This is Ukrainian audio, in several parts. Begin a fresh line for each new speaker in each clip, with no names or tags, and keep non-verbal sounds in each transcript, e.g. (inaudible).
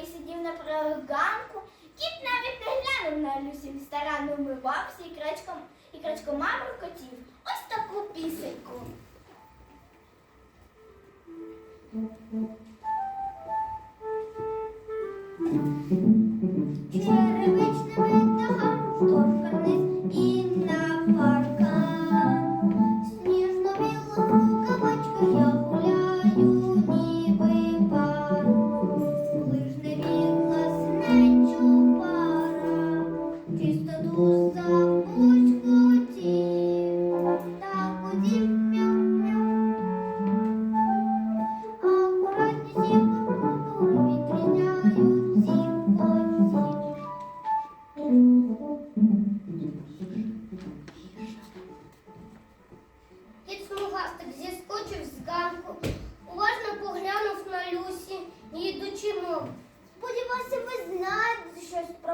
який сидів на проганку, Кіт навіть не глянув на Люсі, старанно вмивався і крачком, і крачком рукотів. котів. Ось таку пісеньку. Черевичними (laughs)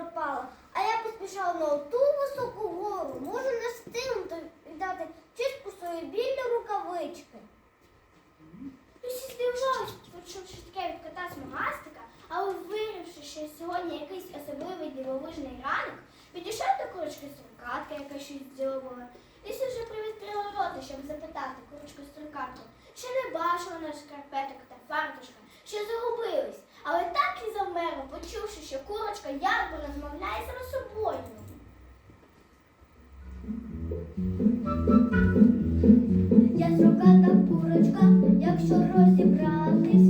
щось пропало. А я поспішала на ту високу гору. Можу не встигнути віддати чистку свої білі рукавички. Люсі здивувалась, почувши таке від кота смугастика, але вирішивши, що сьогодні якийсь особливий дивовижний ранок, підійшов до курочки строкатка, яка щось здивувала. Люсі вже привідкрила рота, щоб запитати курочку строкатку, що не бачила на шкарпеток та фартушка, що загубились, але так і завмерла, почувши, що курочка якби розмовляє сама собою. Я строката курочка, якщо розібратись,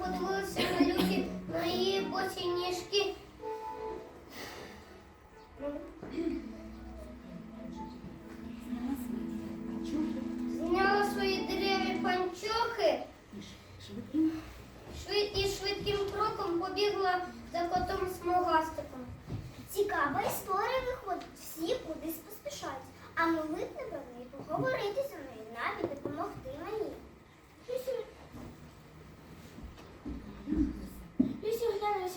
уважно подивилася на на її босі ніжки.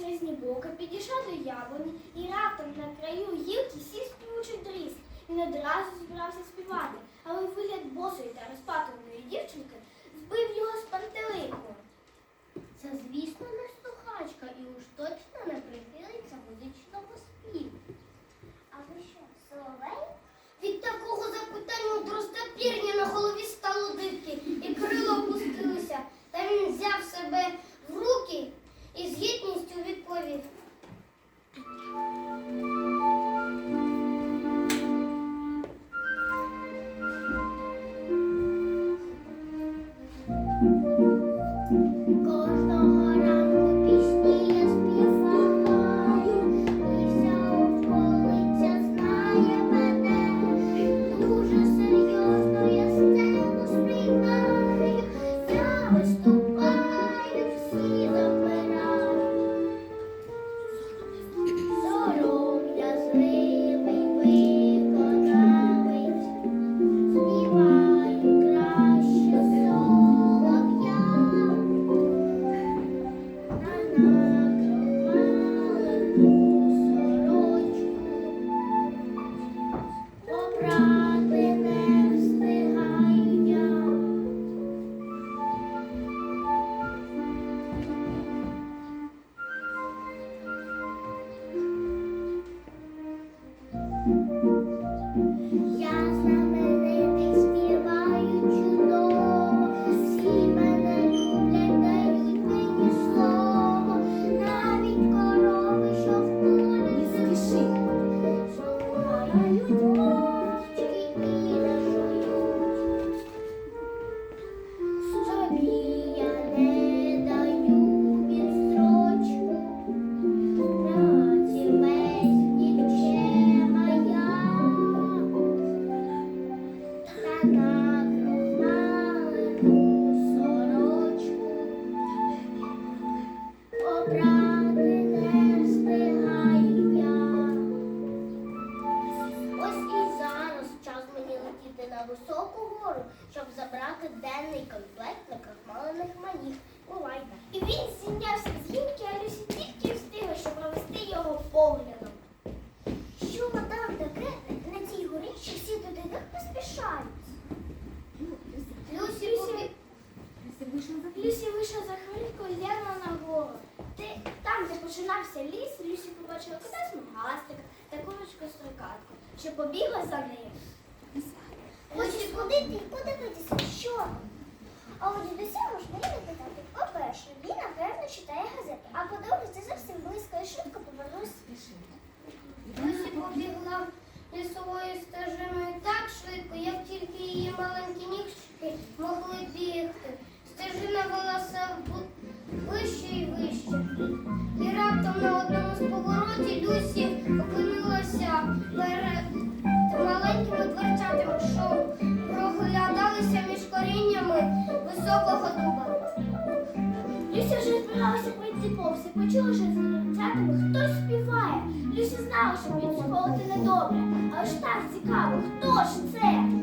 Різні боки, підійшла до яблуні і раптом на краю гілки сів співучий дріс. Він одразу збирався співати, але вигляд босої та розпатованої дівчинки збив його з пантелику.
Це, звісно, не слухачка і уж точно не прихилиться музичного співу.
А ви що, соловей?
Від такого запитання у дростопірні на голові стало дибки, і крила опустилися. Та він взяв себе в руки і з гідністю відповів.
Люсі вийшла за хвильку і глянула на гору. Там, де починався ліс, Люсі побачила кота смугастика та курочку строкатку, що побігла за нею. Люсі, куди ти? Подивитися, що? А у дідуся можна і не питати. По-перше, він, напевно, читає газети, а по-друге, це зовсім близько і швидко повернувся.
Люсі побігла лісовою стежиною так швидко, як тільки її маленькі ніжки могли бігти. Стежина вела все вище і вище. І раптом на одному з поворотів Люсі опинилася перед маленькими дверцятами, що проглядалися між коріннями високого дуба.
Люся вже збиралася пройти повз і почула, що за дівчатами хтось співає. Люся знала, що підслуховувати недобре, але ж так цікаво, хто ж це?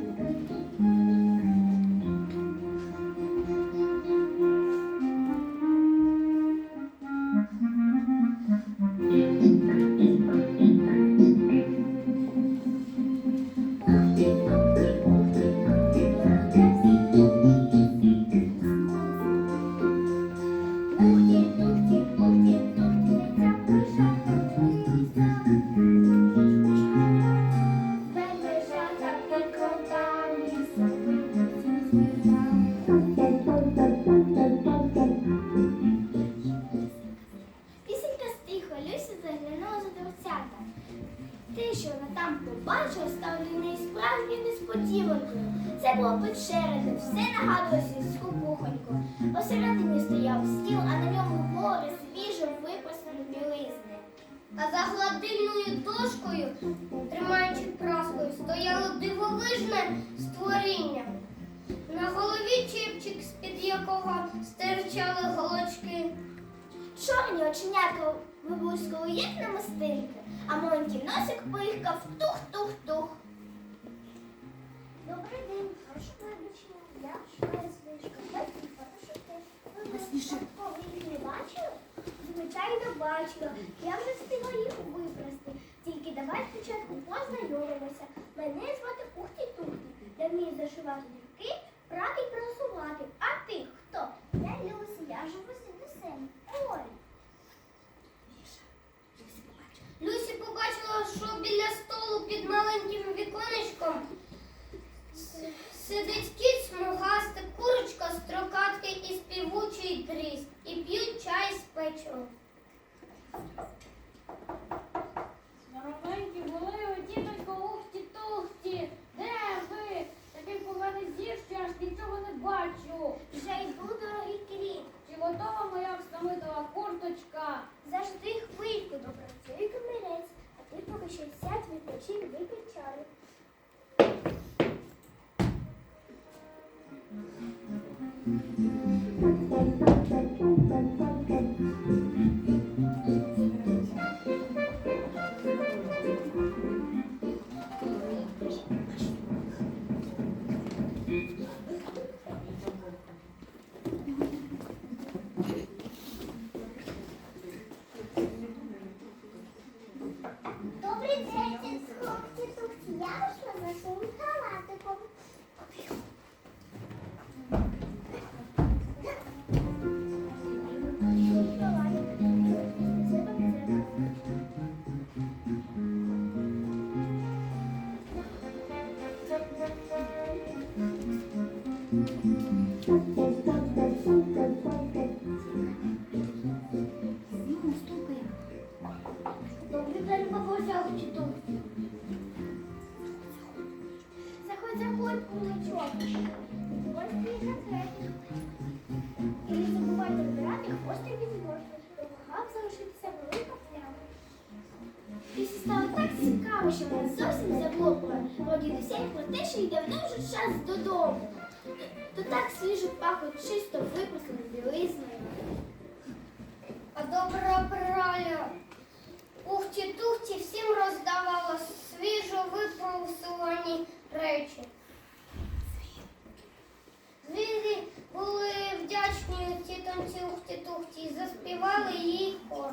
Побачила, стало для неї справжньою несподіванкою. Це було печера, де все нагадувалося скупухонько. Посередині стояв стіл, а на ньому гори свіжо випасані білизни.
А за гладильною дошкою, тримаючи праскою, стояло дивовижне створіння. На голові чіпчик, з-під якого стирчали голочки.
Чорні оченята виблискали, як намистинки, а маленький носик пихкав тух-тух-тух. Добрий день, прошу вибачення. Я шукаю свічка. Бачите, прошу ти. Ви випадково їх не бачили? Звичайно, бачила. Я вже встигла їх випрасти. Тільки давай спочатку познайомимося. Мене звати Ухті Тухті. Я вмію зашивати дірки, прати і прасувати. А ти хто? Я Люся, я живу з дідусем. Ой.
Люсі побачила, що біля столу під маленьким віконечком сидить кіт-смугасти, курочка строкатки і співучий дріс, і п'ють чай з печивом.
тому мене зовсім заблокує. Бо дідуся й про те, давно вже час додому. То так свіжо пахло чисто випусленою білизною.
А добра праля ухті-тухті всім роздавала свіжо випрусувані речі. Звірі
були вдячні ці танці ухті-тухті і заспівали їй хор.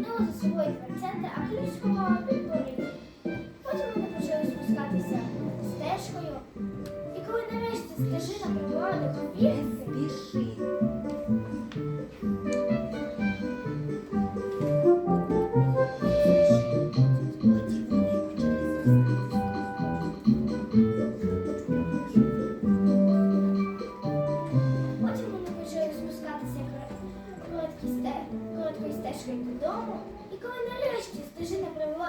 до засвоїв процента, а ключ сховала під поріг.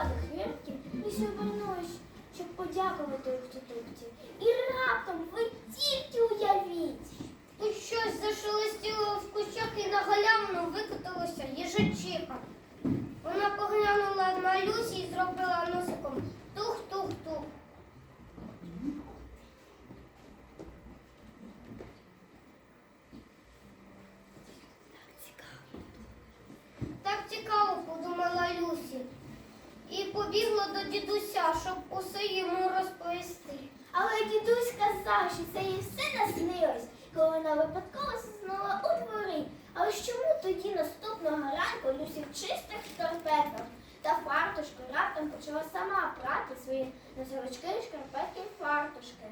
молодих рибків лише обернулись, щоб подякувати охтутипці. І раптом ви тільки уявіть.
Тут щось зашелестіло в кущах і на галявину викотилося їжачиха. Вона поглянула на Люсі і зробила носиком тух-тух-тух. Так цікаво, подумала Люсі і побігла до дідуся, щоб усе йому розповісти.
Але дідусь казав, що це їй все наснилось, коли вона випадково заснула у дворі. Але ж чому тоді наступного ранку Люсі в чистих шкарпетках та фартушку раптом почала сама прати свої носовички, шкарпетки, фартушки?